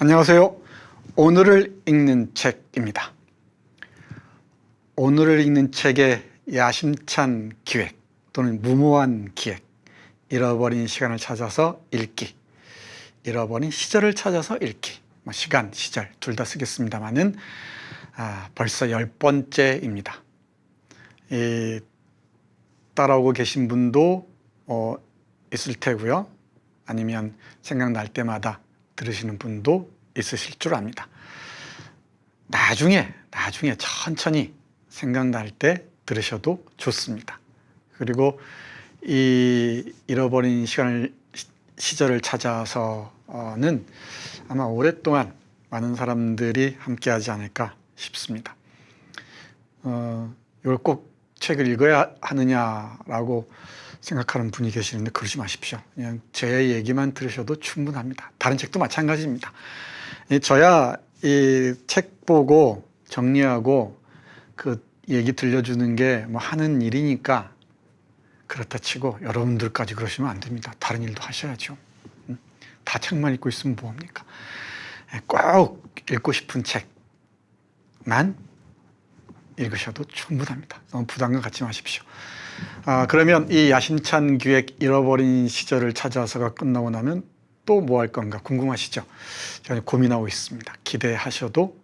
안녕하세요. 오늘을 읽는 책입니다. 오늘을 읽는 책의 야심찬 기획 또는 무모한 기획, 잃어버린 시간을 찾아서 읽기, 잃어버린 시절을 찾아서 읽기, 뭐 시간, 시절 둘 다 쓰겠습니다만은 아, 벌써 열 번째입니다. 이, 따라오고 계신 분도 어, 있을 테고요. 아니면 생각날 때마다 들으시는 분도 있으실 줄 압니다. 나중에, 나중에 천천히 생각날 때 들으셔도 좋습니다. 그리고 이 잃어버린 시간을, 시절을 찾아서는 아마 오랫동안 많은 사람들이 함께 하지 않을까 싶습니다. 어, 이걸 꼭 책을 읽어야 하느냐라고 생각하는 분이 계시는데 그러지 마십시오. 그냥 제 얘기만 들으셔도 충분합니다. 다른 책도 마찬가지입니다. 저야 이 책 보고 정리하고 그 얘기 들려주는 게 뭐 하는 일이니까 그렇다 치고 여러분들까지 그러시면 안 됩니다. 다른 일도 하셔야죠. 다 책만 읽고 있으면 뭐합니까? 꼭 읽고 싶은 책만 읽으셔도 충분합니다. 너무 부담감 갖지 마십시오. 아, 그러면 이 야심찬 기획 잃어버린 시절을 찾아서가 끝나고 나면 또 뭐 할 건가 궁금하시죠? 저는 고민하고 있습니다. 기대하셔도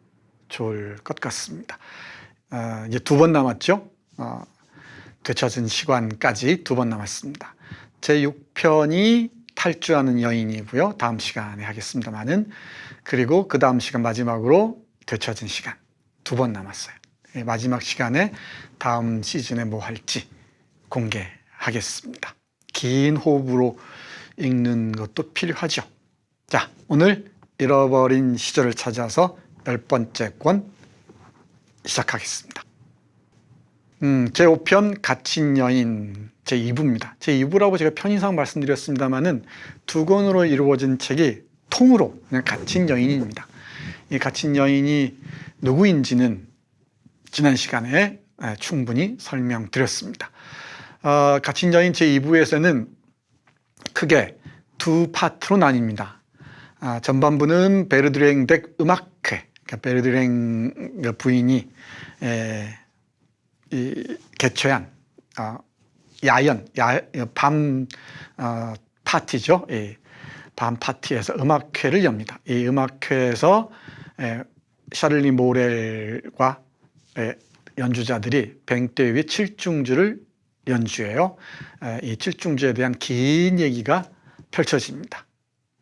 좋을 것 같습니다. 아, 이제 두 번 남았죠? 아, 되찾은 시간까지 두 번 남았습니다. 제 6편이 탈주하는 여인이고요. 다음 시간에 하겠습니다만은 그리고 그 다음 시간 마지막으로 되찾은 시간 두 번 남았어요. 예, 마지막 시간에 다음 시즌에 뭐 할지 공개하겠습니다. 긴 호흡으로 읽는 것도 필요하죠. 자, 오늘 잃어버린 시절을 찾아서 열 번째 권 시작하겠습니다. 음, 제 5편 갇힌 여인 제 2부입니다. 제 2부라고 제가 편의상 말씀드렸습니다만은 두 권으로 이루어진 책이 통으로 그냥 갇힌 여인입니다. 이 갇힌 여인이 누구인지는 지난 시간에 충분히 설명드렸습니다. 어, 여인 제2부에서는 크게 두 파트로 나뉩니다. 아, 전반부는 베르드랭 덱 음악회, 그러니까 베르드랭 부인이 에, 이, 개최한 어, 야연, 야, 밤 어, 파티죠. 이, 밤 파티에서 음악회를 엽니다. 이 음악회에서 에, 샤를리 모렐과 에, 연주자들이 위에 칠중주를 연주해요. 에, 이 칠중주에 대한 긴 얘기가 펼쳐집니다.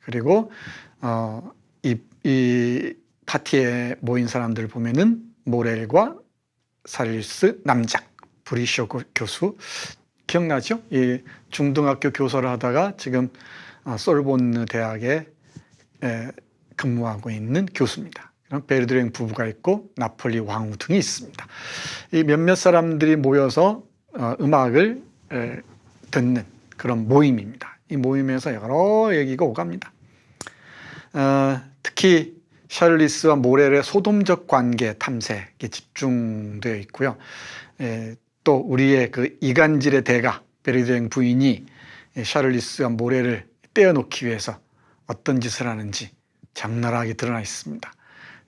그리고 어, 이, 이 파티에 모인 사람들 보면은 모렐과 살리스 남작 브리쇼 교수 기억나죠? 이 중등학교 교사를 하다가 지금 어, 솔본느 대학에 근무하고 있는 교수입니다. 그럼 베르드랭 부부가 있고 나폴리 왕후 등이 있습니다. 이 몇몇 사람들이 모여서 어, 음악을 듣는 그런 모임입니다. 이 모임에서 여러 얘기가 오갑니다. 어, 특히 샬리스와 모렐의 소돔적 관계 탐색에 집중되어 있고요. 또 우리의 그 이간질의 대가 베르드랭 부인이 샤를리스와 모렐을 떼어놓기 위해서 어떤 짓을 하는지 적나라하게 드러나 있습니다.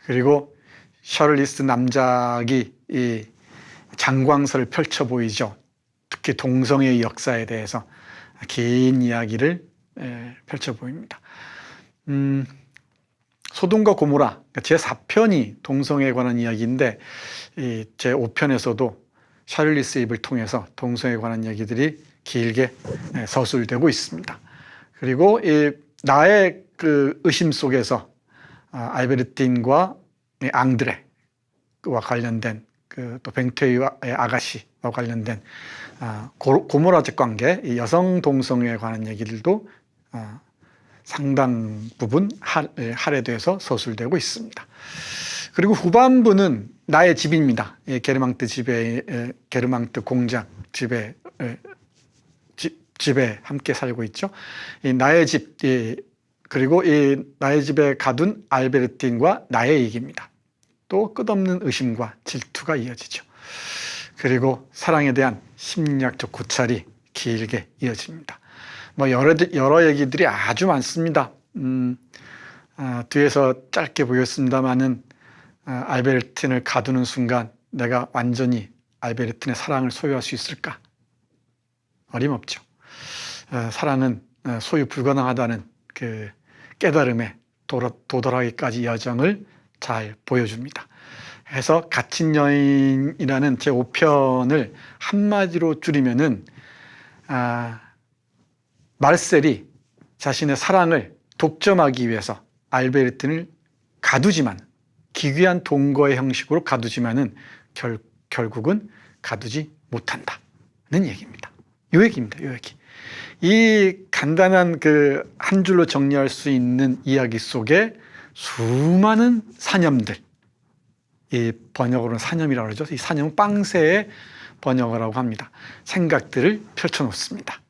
그리고 샤를리스 남작이 이 장광설을 펼쳐 보이죠. 특히 동성애의 역사에 대해서 긴 이야기를 펼쳐 보입니다. 음, 소돔과 고모라 그러니까 제 4편이 동성애에 관한 이야기인데 제 5편에서도 샤를리스 입을 통해서 동성애에 관한 이야기들이 길게 서술되고 있습니다. 그리고 이 나의 그 의심 속에서 아, 알베르틴과 앙드레와 관련된 그 또 뱅테이와 아가씨와 관련된 아, 고모라적 관계, 여성 동성애에 관한 얘기들도 아, 상당 부분 할애돼서 서술되고 있습니다. 그리고 후반부는 나의 집입니다. 게르망트 집에 게르망트 공장 집에 집에 함께 살고 있죠. 이 나의 집 그리고 이 나의 집에 가둔 알베르틴과 나의 얘기입니다. 또 끝없는 의심과 질투가 이어지죠. 그리고 사랑에 대한 심리학적 고찰이 길게 이어집니다. 뭐 여러 여러 얘기들이 아주 많습니다. 음, 아, 뒤에서 짧게 보였습니다마는 아, 알베르틴을 가두는 순간 내가 완전히 알베르틴의 사랑을 소유할 수 있을까? 어림없죠. 어, 사랑은 어, 소유 불가능하다는 그 깨달음에 도달하기까지 여정을 잘 보여줍니다. 해서 갇힌 여인이라는 제 5편을 한마디로 줄이면은 아, 말셀이 자신의 사랑을 독점하기 위해서 알베르틴을 가두지만 기괴한 동거의 형식으로 가두지만은 결, 결국은 가두지 못한다는 얘기입니다. 요 얘기입니다. 요 얘기. 이 간단한 그 한 줄로 정리할 수 있는 이야기 속에 수많은 사념들, 이 번역으로는 사념이라고 그러죠. 이 사념은 빵새의 번역어라고 합니다. 생각들을 펼쳐놓습니다.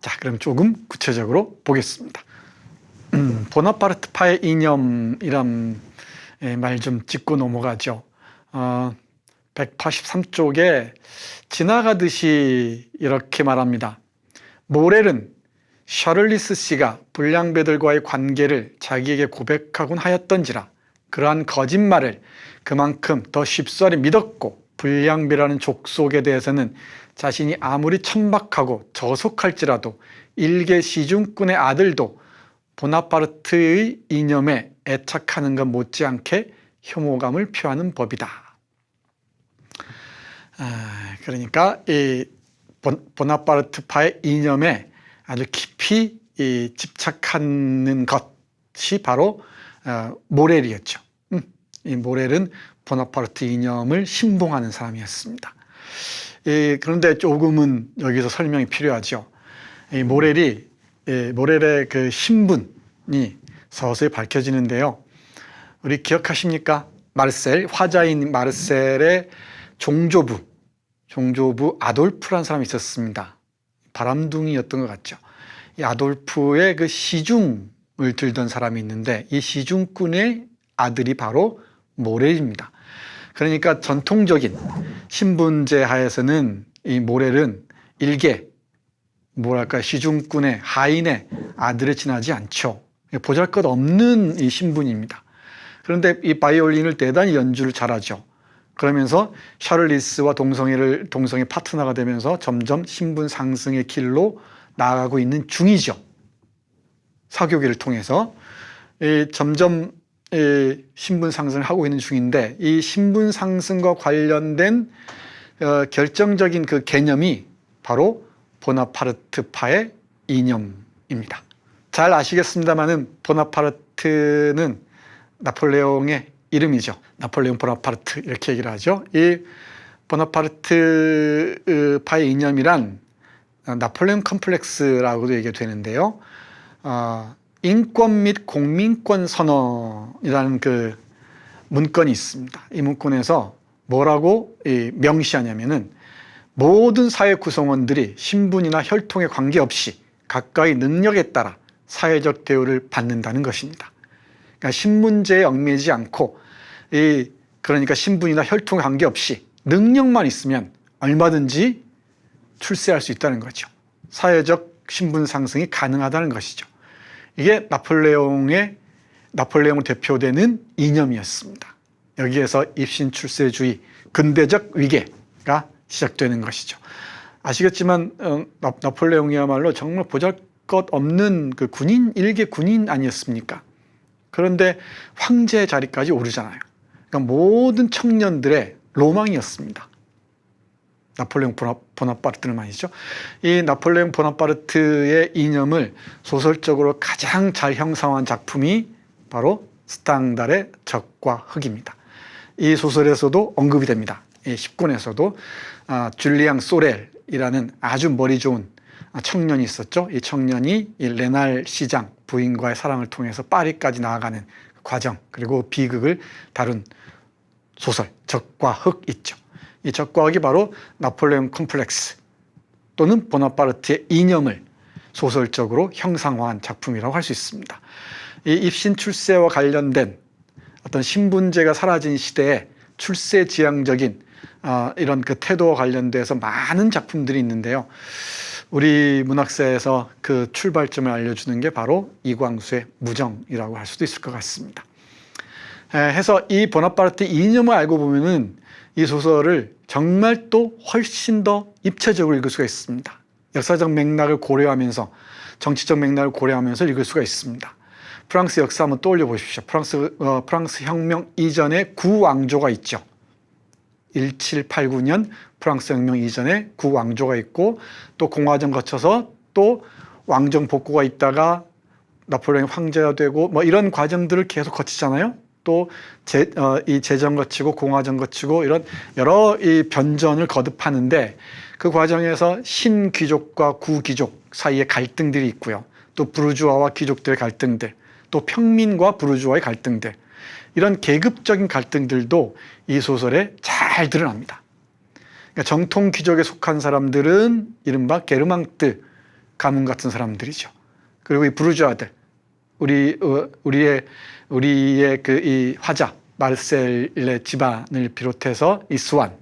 자, 그럼 조금 구체적으로 보겠습니다. 음, 보나파르트파의 이념이란 말 좀 짚고 넘어가죠. 어, 183쪽에 지나가듯이 이렇게 말합니다. 모렐은 샤를리스 씨가 불량배들과의 관계를 자기에게 고백하곤 하였던지라 그러한 거짓말을 그만큼 더 쉽사리 믿었고 불량배라는 족속에 대해서는 자신이 아무리 천박하고 저속할지라도 일개 시중꾼의 아들도 보나파르트의 이념에 애착하는 것 못지않게 혐오감을 표하는 법이다. 아, 그러니까 이 본- 보나파르트파의 이념에 아주 깊이 이 집착하는 것이 바로 어, 모렐이었죠. 음, 이 모렐은 보나파르트 이념을 신봉하는 사람이었습니다. 이, 그런데 조금은 여기서 설명이 필요하죠. 이 모렐이 이 모렐의 그 신분이 서서히 밝혀지는데요. 우리 기억하십니까? 마르셀 화자인 마르셀의 종조부 종조부 아돌프라는 사람이 있었습니다. 바람둥이였던 것 같죠. 이 아돌프의 그 시중을 들던 사람이 있는데 이 시중꾼의 아들이 바로 모렐입니다. 그러니까 전통적인 신분제 하에서는 이 모렐은 일개 뭐랄까 시중꾼의 하인의 아들을 지나지 않죠. 보잘것 없는 이 신분입니다. 그런데 이 바이올린을 대단히 연주를 잘하죠. 그러면서 샤를리스와 동성애를 동성애 파트너가 되면서 점점 신분 상승의 길로 나아가고 있는 중이죠. 사교계를 통해서 이 점점 이 신분 상승을 하고 있는 중인데 이 신분 상승과 관련된 어, 결정적인 그 개념이 바로 보나파르트파의 이념입니다. 잘 아시겠습니다만은 보나파르트는 나폴레옹의 이름이죠. 나폴레옹 보나파르트 이렇게 얘기를 하죠. 이 보나파르트 파의 이념이란 나폴레옹 컴플렉스라고도 얘기가 되는데요. 어, 인권 및 공민권 선언이라는 그 문건이 있습니다. 이 문건에서 뭐라고 이 명시하냐면은 모든 사회 구성원들이 신분이나 혈통에 관계없이 각각의 능력에 따라 사회적 대우를 받는다는 것입니다. 그러니까 신문제에 얽매이지 않고 이 그러니까 신분이나 혈통에 관계없이 능력만 있으면 얼마든지 출세할 수 있다는 거죠. 사회적 신분 상승이 가능하다는 것이죠. 이게 나폴레옹의 나폴레옹을 대표되는 이념이었습니다. 여기에서 입신 출세주의, 근대적 위계가 시작되는 것이죠. 아시겠지만 어, 나, 나폴레옹이야말로 정말 보잘것 없는 그 군인 일개 군인 아니었습니까? 그런데 황제 자리까지 오르잖아요. 그러니까 모든 청년들의 로망이었습니다. 나폴레옹 보나, 보나파르트는 말이죠. 이 나폴레옹 보나파르트의 이념을 소설적으로 가장 잘 형상화한 작품이 바로 스탕달의 적과 흑입니다. 이 소설에서도 언급이 됩니다. 이 10권에서도 아, 줄리앙 소렐이라는 아주 머리 좋은 청년이 있었죠. 이 청년이 이 레날 시장 부인과의 사랑을 통해서 파리까지 나아가는 과정 그리고 비극을 다룬 소설 적과 흑 있죠. 이 적과 흑이 바로 나폴레옹 컴플렉스 또는 보나파르트의 이념을 소설적으로 형상화한 작품이라고 할 수 있습니다. 이 입신 출세와 관련된 어떤 신분제가 사라진 시대에 출세 지향적인 어, 이런 그 태도와 관련돼서 많은 작품들이 있는데요. 우리 문학사에서 그 출발점을 알려주는 게 바로 이광수의 무정이라고 할 수도 있을 것 같습니다. 에, 해서 이 보나파르트 이념을 알고 보면은 이 소설을 정말 또 훨씬 더 입체적으로 읽을 수가 있습니다. 역사적 맥락을 고려하면서 정치적 맥락을 고려하면서 읽을 수가 있습니다. 프랑스 역사 한번 떠올려 보십시오. 프랑스 어, 프랑스 혁명 이전에 구왕조가 있죠. 1789년 프랑스 혁명 이전에 구왕조가 있고 또 공화정 거쳐서 또 왕정 복구가 있다가 나폴레옹 황제가 되고 뭐 이런 과정들을 계속 거치잖아요. 또 제, 어, 이 재정 거치고 공화정 거치고 이런 여러 이 변전을 거듭하는데 그 과정에서 신귀족과 구귀족 사이에 갈등들이 있고요. 또 부르주아와 귀족들의 갈등들, 또 평민과 부르주아의 갈등들, 이런 계급적인 갈등들도 이 소설에 잘 드러납니다. 그러니까 정통 귀족에 속한 사람들은 이른바 게르망트 가문 같은 사람들이죠. 그리고 이 부르주아들, 우리 어, 우리의 우리의 그 이 화자 마르셀의 집안을 비롯해서 이 스완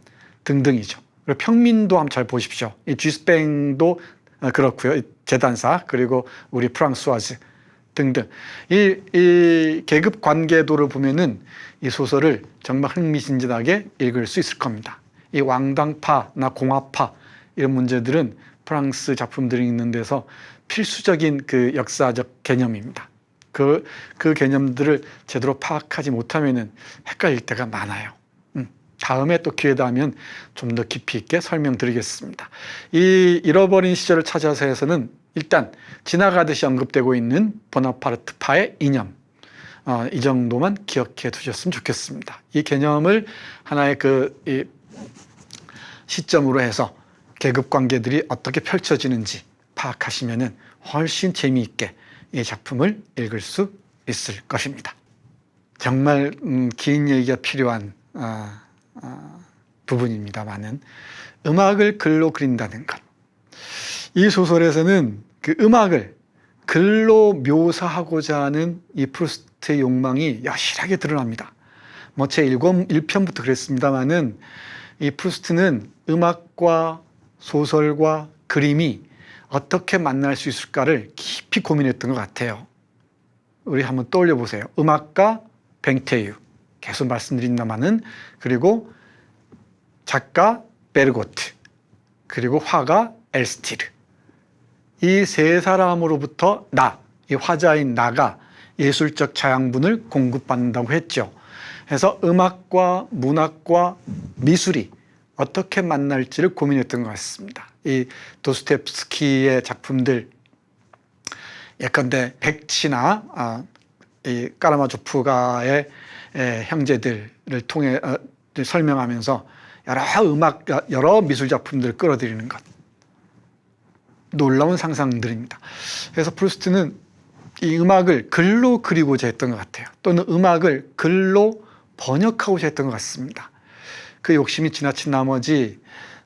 등등이죠. 그리고 평민도 한번 잘 보십시오. 이 쥐스팽도 어, 그렇고요. 이 재단사 그리고 우리 프랑스와즈 등등 이, 이 계급 관계도를 보면은 이 소설을 정말 흥미진진하게 읽을 수 있을 겁니다. 이 왕당파나 공화파 이런 문제들은 프랑스 작품들이 있는 데서 필수적인 그 역사적 개념입니다. 그, 그 개념들을 제대로 파악하지 못하면은 헷갈릴 때가 많아요. 음, 다음에 또 기회 되면 좀 더 깊이 있게 설명드리겠습니다. 이 잃어버린 시절을 찾아서에서는 일단 지나가듯이 언급되고 있는 보나파르트파의 이념, 어, 이 정도만 기억해 두셨으면 좋겠습니다. 이 개념을 하나의 그 이, 시점으로 해서 계급 관계들이 어떻게 펼쳐지는지 파악하시면은 훨씬 재미있게 이 작품을 읽을 수 있을 것입니다. 정말 음, 긴 얘기가 필요한 어, 어, 부분입니다만은 음악을 글로 그린다는 것. 이 소설에서는 그 음악을 글로 묘사하고자 하는 이 프루스트의 욕망이 여실하게 드러납니다. 뭐제 1편부터 그랬습니다만은 이 프루스트는 음악과 소설과 그림이 어떻게 만날 수 있을까를 깊이 고민했던 것 같아요. 우리 한번 떠올려 보세요. 음악가 뱅테유 계속 말씀드린다마는 그리고 작가 베르고트 그리고 화가 엘스티르 이 세 사람으로부터 나, 이 화자인 나가 예술적 자양분을 공급받는다고 했죠. 그래서 음악과 문학과 미술이 어떻게 만날지를 고민했던 것 같습니다. 이 도스텝스키의 작품들 예컨대 백치나 아, 이 까라마조프가의 에, 형제들을 통해 어, 설명하면서 여러 음악 여러 미술 작품들을 끌어들이는 것 놀라운 상상들입니다. 그래서 프루스트는 이 음악을 글로 그리고자 했던 것 같아요. 또는 음악을 글로 번역하고자 했던 것 같습니다. 그 욕심이 지나친 나머지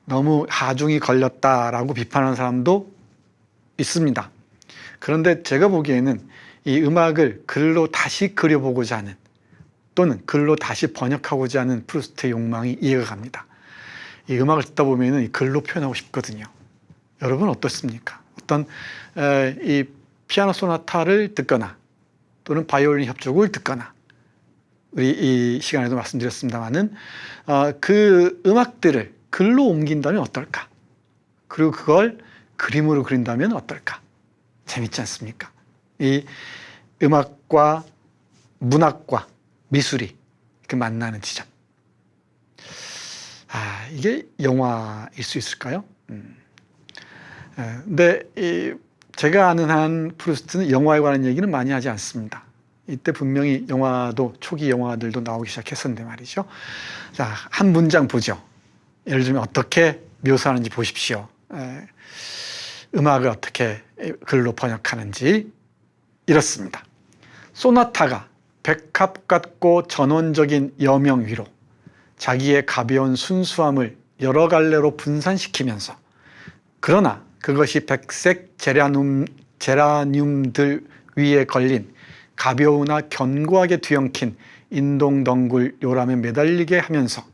너무 하중이 걸렸다라고 비판하는 사람도 있습니다. 그런데 제가 보기에는 이 음악을 글로 다시 그려보고자 하는 또는 글로 다시 번역하고자 하는 프루스트의 욕망이 이해가 갑니다. 이 음악을 듣다 보면 이 글로 표현하고 싶거든요. 여러분 어떻습니까? 어떤 이 피아노 소나타를 듣거나 또는 바이올린 협주곡을 듣거나 우리 이 시간에도 말씀드렸습니다만은 어, 그 음악들을 글로 옮긴다면 어떨까? 그리고 그걸 그림으로 그린다면 어떨까? 재밌지 않습니까? 이 음악과 문학과 미술이 그 만나는 지점. 아, 이게 영화일 수 있을까요? 음. 근데 이 제가 아는 한 프루스트는 영화에 관한 얘기는 많이 하지 않습니다. 이때 분명히 영화도 초기 영화들도 나오기 시작했었는데 말이죠. 자, 한 문장 보죠. 예를 들면 어떻게 묘사하는지 보십시오. 에, 음악을 어떻게 글로 번역하는지 이렇습니다. 소나타가 백합 같고 전원적인 여명 위로 자기의 가벼운 순수함을 여러 갈래로 분산시키면서 그러나 그것이 백색 제라늄, 제라늄들 위에 걸린 가벼우나 견고하게 뒤엉킨 인동덩굴 요람에 매달리게 하면서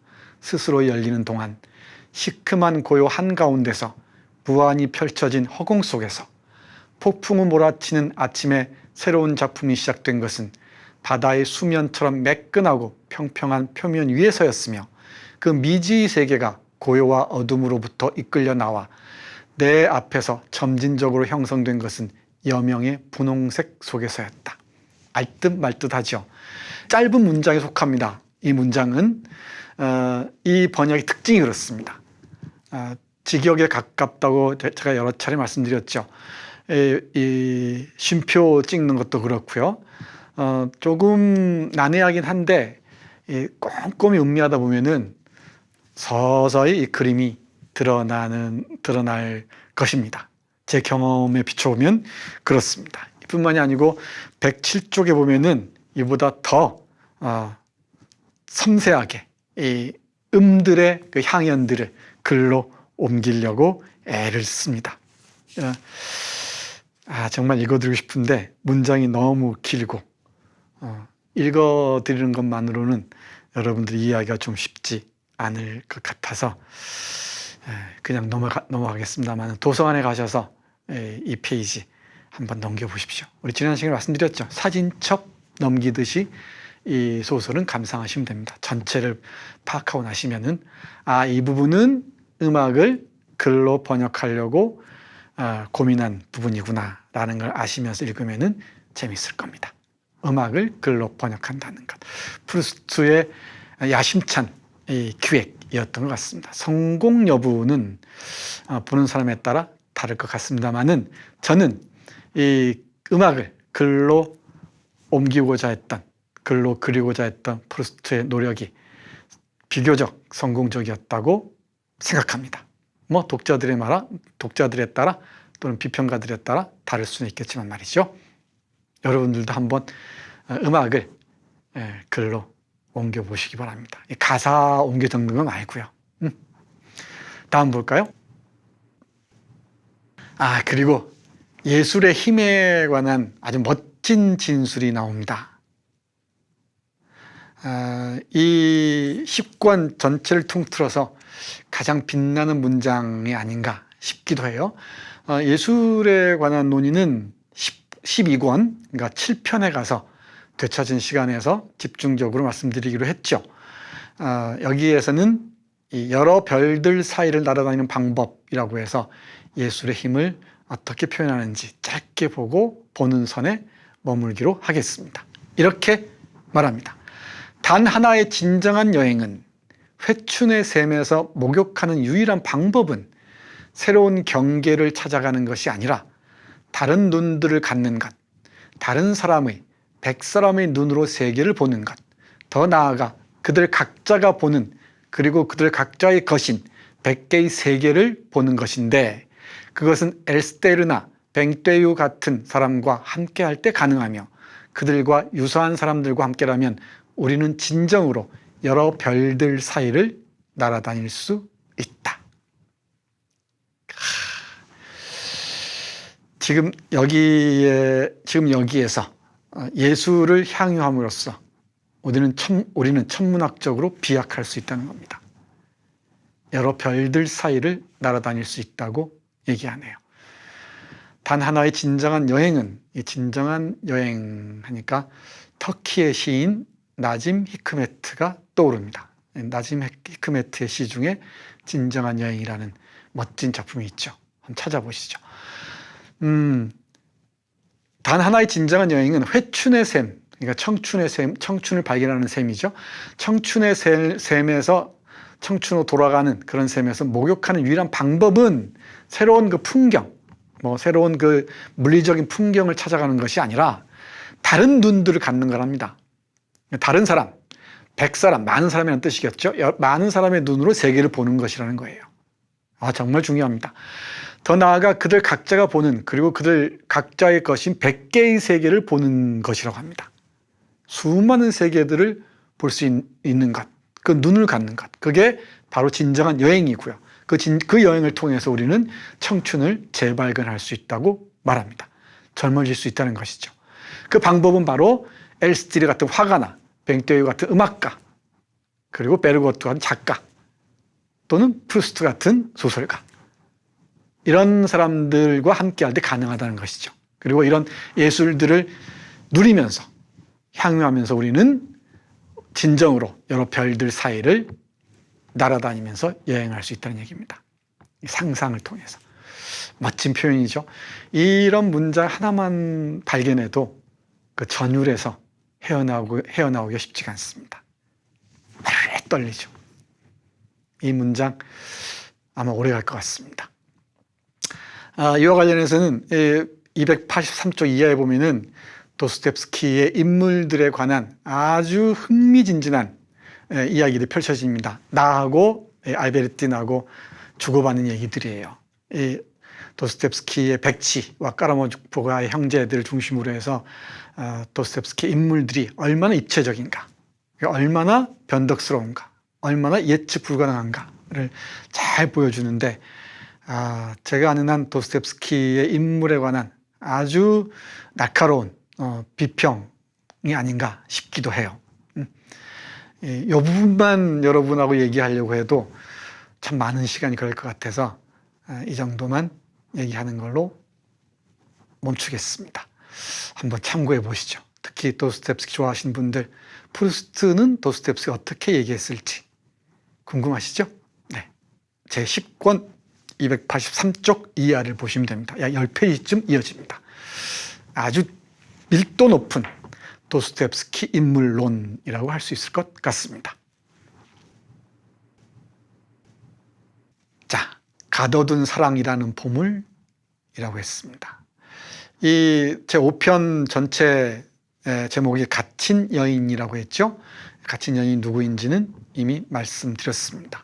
스스로 열리는 동안 시큼한 고요 한가운데서 무한히 펼쳐진 허공 속에서 폭풍우 몰아치는 아침에 새로운 작품이 시작된 것은 바다의 수면처럼 매끈하고 평평한 표면 위에서였으며 그 미지의 세계가 고요와 어둠으로부터 이끌려 나와 내 앞에서 점진적으로 형성된 것은 여명의 분홍색 속에서였다. 알듯 말듯하죠. 짧은 문장에 속합니다. 이 문장은 어, 이 번역의 특징이 그렇습니다. 어, 직역에 가깝다고 제가 여러 차례 말씀드렸죠. 이, 이 쉼표 찍는 것도 그렇고요. 어, 조금 난해하긴 한데 이 꼼꼼히 음미하다 보면은 서서히 이 그림이 드러나는 드러날 것입니다. 제 경험에 비춰보면 그렇습니다. 뿐만이 아니고 107쪽에 보면은 이보다 더 어, 섬세하게 이 음들의 그 향연들을 글로 옮기려고 애를 씁니다. 어, 아 정말 읽어드리고 싶은데 문장이 너무 길고 어, 읽어드리는 것만으로는 여러분들이 이해하기가 좀 쉽지 않을 것 같아서 그냥 넘어가, 넘어가겠습니다만 도서관에 가셔서 이 페이지 한번 넘겨보십시오. 우리 지난 시간에 말씀드렸죠. 사진첩 넘기듯이 이 소설은 감상하시면 됩니다. 전체를 파악하고 나시면은 아, 이 부분은 음악을 글로 번역하려고 아, 고민한 부분이구나라는 걸 아시면서 읽으면은 재밌을 겁니다. 음악을 글로 번역한다는 것. 프루스트의 야심찬 이 기획이었던 것 같습니다. 성공 여부는 어, 보는 사람에 따라 다를 것 같습니다만은 저는 이 음악을 글로 옮기고자 했던 글로 그리고자 했던 프루스트의 노력이 비교적 성공적이었다고 생각합니다. 뭐 독자들의 말, 독자들에 따라 또는 비평가들에 따라 다를 수는 있겠지만 말이죠. 여러분들도 한번 어, 음악을 예, 글로 옮겨 보시기 바랍니다. 가사 옮겨 적는 건 아니고요. 음. 다음 볼까요? 아 그리고 예술의 힘에 관한 아주 멋진 진술이 나옵니다. 아, 이 10권 전체를 통틀어서 가장 빛나는 문장이 아닌가 싶기도 해요. 어, 예술에 관한 논의는 12권, 그러니까 7편에 가서 되찾은 시간에서 집중적으로 말씀드리기로 했죠. 어, 여기에서는 여러 별들 사이를 날아다니는 방법이라고 해서 예술의 힘을 어떻게 표현하는지 짧게 보고 보는 선에 머물기로 하겠습니다. 이렇게 말합니다. 단 하나의 진정한 여행은 회춘의 샘에서 목욕하는 유일한 방법은 새로운 경계를 찾아가는 것이 아니라 다른 눈들을 갖는 것, 다른 사람의 백 사람의 눈으로 세계를 보는 것, 더 나아가 그들 각자가 보는 그리고 그들 각자의 것인 백 개의 세계를 보는 것인데 그것은 엘스테르나 뱅떼유 같은 사람과 함께 할 때 가능하며 그들과 유사한 사람들과 함께라면 우리는 진정으로 여러 별들 사이를 날아다닐 수 있다. 지금 여기에 지금 여기에서 어, 예수를 향유함으로써 우리는 천, 우리는 천문학적으로 비약할 수 있다는 겁니다. 여러 별들 사이를 날아다닐 수 있다고 얘기하네요. 단 하나의 진정한 여행은 이 진정한 여행 하니까 터키의 시인 나짐 히크메트가 떠오릅니다. 나짐 히크메트의 시 중에 진정한 여행이라는 멋진 작품이 있죠. 한번 찾아보시죠. 음, 단 하나의 진정한 여행은 회춘의 샘, 그러니까 청춘의 샘, 청춘을 발견하는 셈이죠. 청춘의 샘에서 청춘으로 돌아가는 그런 셈에서 목욕하는 유일한 방법은 새로운 그 풍경, 뭐 새로운 그 물리적인 풍경을 찾아가는 것이 아니라 다른 눈들을 갖는 거랍니다. 다른 사람, 백 사람, 많은 사람이라는 뜻이겠죠. 많은 사람의 눈으로 세계를 보는 것이라는 거예요. 아, 정말 중요합니다. 더 나아가 그들 각자가 보는 그리고 그들 각자의 것인 100개의 세계를 보는 것이라고 합니다. 수많은 세계들을 볼 수 있는 것, 그 눈을 갖는 것, 그게 바로 진정한 여행이고요. 그, 진, 그 여행을 통해서 우리는 청춘을 재발견할 수 있다고 말합니다. 젊어질 수 있다는 것이죠. 그 방법은 바로 엘스티르 같은 화가나 뱅테유 같은 음악가 그리고 베르고트 같은 작가 또는 프루스트 같은 소설가 이런 사람들과 함께 할 때 가능하다는 것이죠. 그리고 이런 예술들을 누리면서 향유하면서 우리는 진정으로 여러 별들 사이를 날아다니면서 여행할 수 있다는 얘기입니다. 상상을 통해서. 멋진 표현이죠. 이런 문장 하나만 발견해도 그 전율에서 헤어나오고, 헤어나오기가 쉽지가 않습니다. 에 떨리죠. 이 문장 아마 오래 갈 것 같습니다. 아, 이와 관련해서는 283쪽 이하에 보면은 도스텝스키의 인물들에 관한 아주 흥미진진한 이야기들이 펼쳐집니다. 나하고 알베르틴하고 주고받는 얘기들이에요. 이 도스텝스키의 백치와 까라모주포가의 형제들을 중심으로 해서 어, 도스텝스키 인물들이 얼마나 입체적인가, 얼마나 변덕스러운가, 얼마나 예측 불가능한가를 잘 보여주는데 아, 제가 아는 한 도스텝스키의 인물에 관한 아주 날카로운 어, 비평이 아닌가 싶기도 해요. 음. 이 부분만 여러분하고 얘기하려고 해도 참 많은 시간이 걸릴 것 같아서 아, 이 정도만 얘기하는 걸로 멈추겠습니다. 한번 참고해 보시죠. 특히 도스텝스키 좋아하시는 분들 프루스트는 도스텝스키 어떻게 얘기했을지 궁금하시죠? 네. 제 10권 283쪽 이하를 보시면 됩니다. 약 10페이지쯤 이어집니다. 아주 밀도 높은 도스텝스키 인물론이라고 할 수 있을 것 같습니다. 자, 가둬둔 사랑이라는 보물이라고 했습니다. 이 제 5편 전체 제목이 갇힌 여인이라고 했죠. 갇힌 여인이 누구인지는 이미 말씀드렸습니다.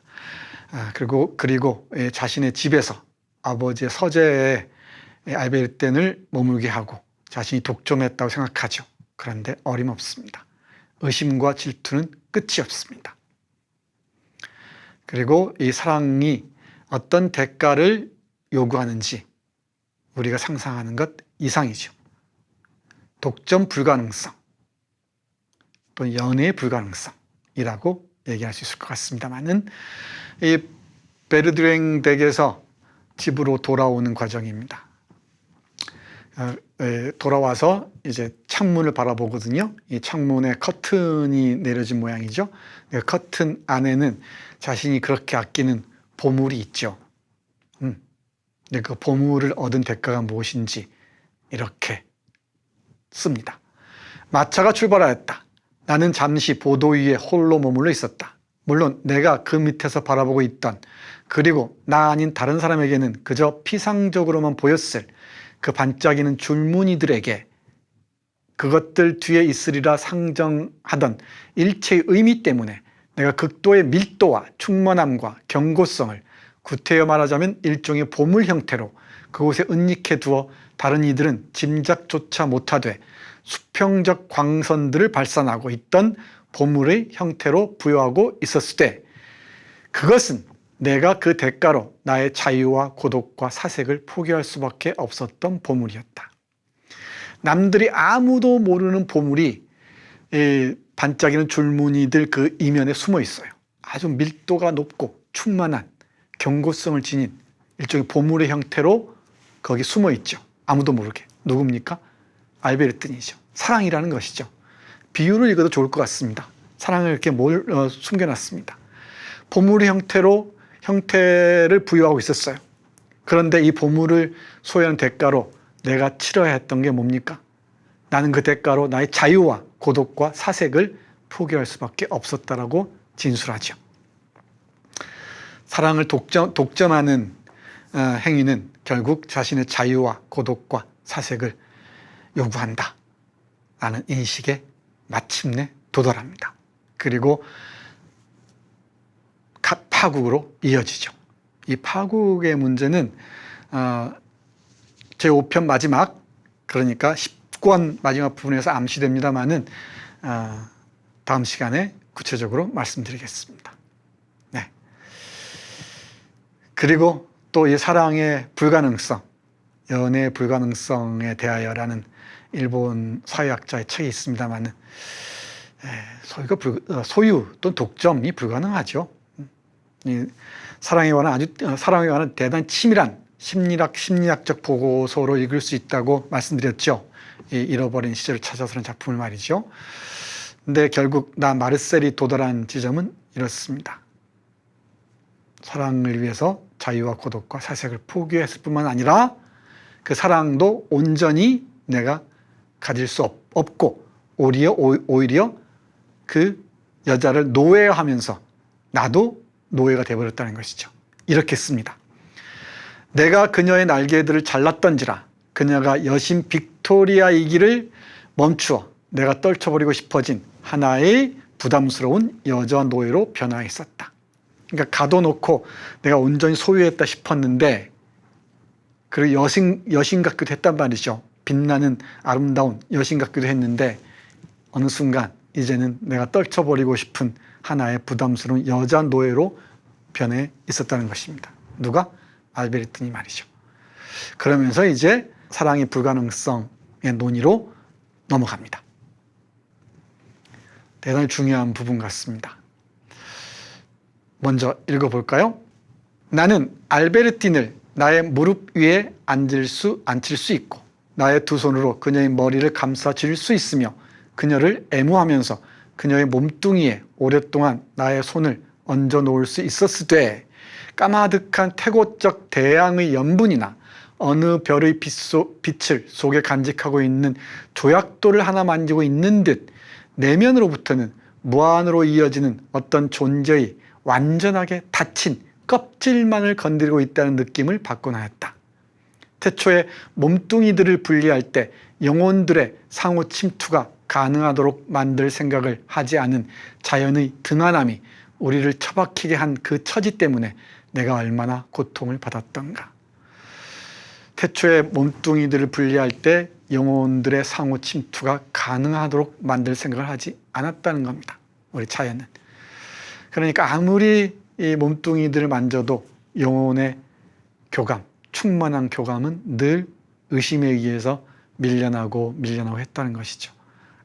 아, 그리고 그리고 자신의 집에서 아버지의 서재에 알베르텐을 머물게 하고 자신이 독점했다고 생각하죠. 그런데 어림없습니다. 의심과 질투는 끝이 없습니다. 그리고 이 사랑이 어떤 대가를 요구하는지 우리가 상상하는 것 이상이죠. 독점 불가능성 또 연애 불가능성이라고 얘기할 수 있을 것 같습니다만은 이 베르드랭 댁에서 집으로 돌아오는 과정입니다. 어, 돌아와서 이제 창문을 바라보거든요. 이 창문에 커튼이 내려진 모양이죠. 그 커튼 안에는 자신이 그렇게 아끼는 보물이 있죠. 음. 그 보물을 얻은 대가가 무엇인지 이렇게 씁니다. 마차가 출발하였다. 나는 잠시 보도 위에 홀로 머물러 있었다. 물론 내가 그 밑에서 바라보고 있던 그리고 나 아닌 다른 사람에게는 그저 피상적으로만 보였을 그 반짝이는 줄무늬들에게 그것들 뒤에 있으리라 상정하던 일체의 의미 때문에 내가 극도의 밀도와 충만함과 경고성을 구태여 말하자면 일종의 보물 형태로 그곳에 은닉해 두어 다른 이들은 짐작조차 못하되 수평적 광선들을 발산하고 있던 보물의 형태로 부여하고 있었을 때 그것은 내가 그 대가로 나의 자유와 고독과 사색을 포기할 수밖에 없었던 보물이었다. 남들이 아무도 모르는 보물이 반짝이는 줄무늬들 그 이면에 숨어 있어요. 아주 밀도가 높고 충만한 경고성을 지닌 일종의 보물의 형태로 거기 숨어 있죠. 아무도 모르게. 누굽니까? 알베르틴이죠. 사랑이라는 것이죠. 비유를 읽어도 좋을 것 같습니다. 사랑을 이렇게 몰, 어, 숨겨놨습니다. 보물의 형태로 형태를 부여하고 있었어요. 그런데 이 보물을 소유한 대가로 내가 치러야 했던 게 뭡니까? 나는 그 대가로 나의 자유와 고독과 사색을 포기할 수밖에 없었다라고 진술하죠. 사랑을 독점, 독점하는 어, 행위는 결국 자신의 자유와 고독과 사색을 요구한다. 라는 인식에 마침내 도달합니다. 그리고 파국으로 이어지죠. 이 파국의 문제는 어, 제5편 마지막 그러니까 10권 마지막 부분에서 암시됩니다만은 어, 다음 시간에 구체적으로 말씀드리겠습니다. 네. 그리고 또 이 사랑의 불가능성, 연애의 불가능성에 대하여라는 일본 사회학자의 책이 있습니다만은 소유가 불, 어, 소유 또는 독점이 불가능하죠. 사랑에 관한 아주 어, 사랑에 관한 대단히 치밀한 심리학 심리학적 보고서로 읽을 수 있다고 말씀드렸죠. 이 잃어버린 시절을 찾아서는 작품을 말이죠. 근데 결국 나 마르셀이 도달한 지점은 이렇습니다. 사랑을 위해서 자유와 고독과 사색을 포기했을 뿐만 아니라 그 사랑도 온전히 내가 가질 수 없, 없고 오히려 오히려 그 여자를 노예하면서 나도 노예가 되어버렸다는 것이죠. 이렇게 씁니다. 내가 그녀의 날개들을 잘랐던지라 그녀가 여신 빅토리아이기를 멈추어 내가 떨쳐버리고 싶어진 하나의 부담스러운 여자 노예로 변화 있었다. 그러니까 가둬놓고 내가 온전히 소유했다 싶었는데 그리고 여신 여신 같기도 했단 말이죠. 빛나는 아름다운 여신 같기도 했는데 어느 순간 이제는 내가 떨쳐버리고 싶은 하나의 부담스러운 여자 노예로 변해 있었다는 것입니다. 누가? 알베르트니 말이죠. 그러면서 이제 사랑의 불가능성의 논의로 넘어갑니다. 대단히 중요한 부분 같습니다. 먼저 읽어볼까요? 나는 알베르틴을 나의 무릎 위에 앉을 수, 앉힐 수 있고, 나의 두 손으로 그녀의 머리를 감싸 쥘수 있으며, 그녀를 애무하면서 그녀의 몸뚱이에 오랫동안 나의 손을 얹어 놓을 수 있었으되, 까마득한 태고적 대양의 연분이나 어느 별의 빛을 속에 간직하고 있는 조약돌을 하나 만지고 있는 듯 내면으로부터는 무한으로 이어지는 어떤 존재의 완전하게 닫힌 껍질만을 건드리고 있다는 느낌을 받곤 하였다. 태초에 몸뚱이들을 분리할 때 영혼들의 상호 침투가 가능하도록 만들 생각을 하지 않은 자연의 등한함이 우리를 처박히게 한 그 처지 때문에 내가 얼마나 고통을 받았던가. 태초에 몸뚱이들을 분리할 때 영혼들의 상호 침투가 가능하도록 만들 생각을 하지 않았다는 겁니다. 우리 자연은. 그러니까 아무리 이 몸뚱이들을 만져도 영혼의 교감, 충만한 교감은 늘 의심에 의해서 밀려나고 밀려나고 했다는 것이죠.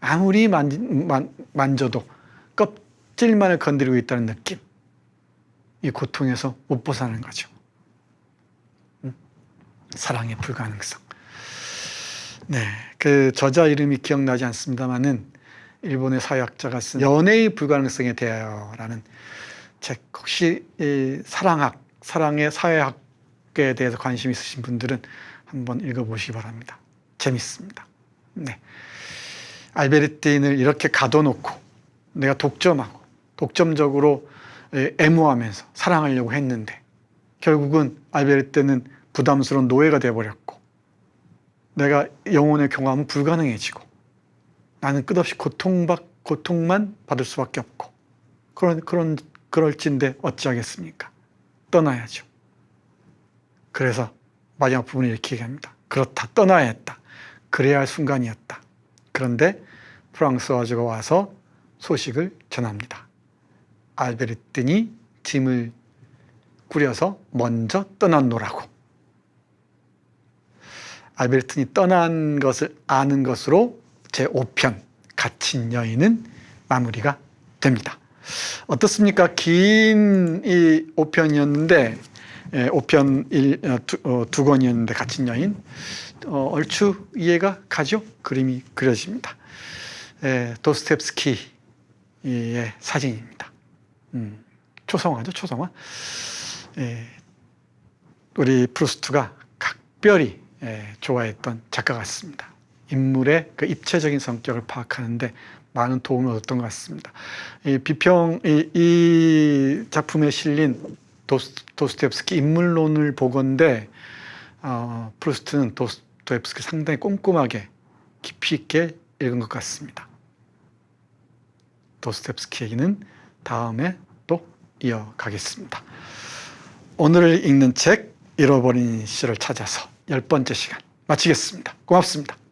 아무리 만, 만, 만져도 껍질만을 건드리고 있다는 느낌. 이 고통에서 못 벗어나는 거죠. 사랑의 불가능성. 네, 그 저자 이름이 기억나지 않습니다만은 일본의 사회학자가 쓴 연애의 불가능성에 대하여라는 책 혹시 이 사랑학, 사랑의 사회학에 대해서 관심 있으신 분들은 한번 읽어보시기 바랍니다. 재밌습니다. 네, 알베르틴을 이렇게 가둬놓고 내가 독점하고 독점적으로 애무하면서 사랑하려고 했는데 결국은 알베르테는 부담스러운 노예가 되어버렸고 내가 영혼의 경험은 불가능해지고 나는 끝없이 고통받, 고통만 받을 수밖에 없고 그런 그런 그럴진데 어찌하겠습니까? 떠나야죠. 그래서 마지막 부분을 이렇게 얘기합니다. 그렇다 떠나야 했다. 그래야 할 순간이었다. 그런데 프랑스 와주가 와서 소식을 전합니다. 알베르틴이 짐을 꾸려서 먼저 떠났노라고. 알베르틴이 떠난 것을 아는 것으로 제5편 갇힌 여인은 마무리가 됩니다. 어떻습니까? 긴 이 5편이었는데 5편 1, 두, 어, 두 권이었는데 갇힌 여인 어, 얼추 이해가 가죠? 그림이 그려집니다. 에, 도스텝스키의 사진입니다. 음, 초성화죠, 초성화. 에, 우리 프루스트가 각별히 에, 좋아했던 작가 같습니다. 인물의 그 입체적인 성격을 파악하는데 많은 도움을 얻었던 것 같습니다. 이 비평, 이, 이 작품에 실린 도스, 도스토옙스키 인물론을 보건데 어, 프루스트는 도스토옙스키 상당히 꼼꼼하게 깊이 있게 읽은 것 같습니다. 도스토옙스키 얘기는 다음에 또 이어가겠습니다. 오늘 읽는 책 잃어버린 시절을 찾아서 열 번째 시간 마치겠습니다. 고맙습니다.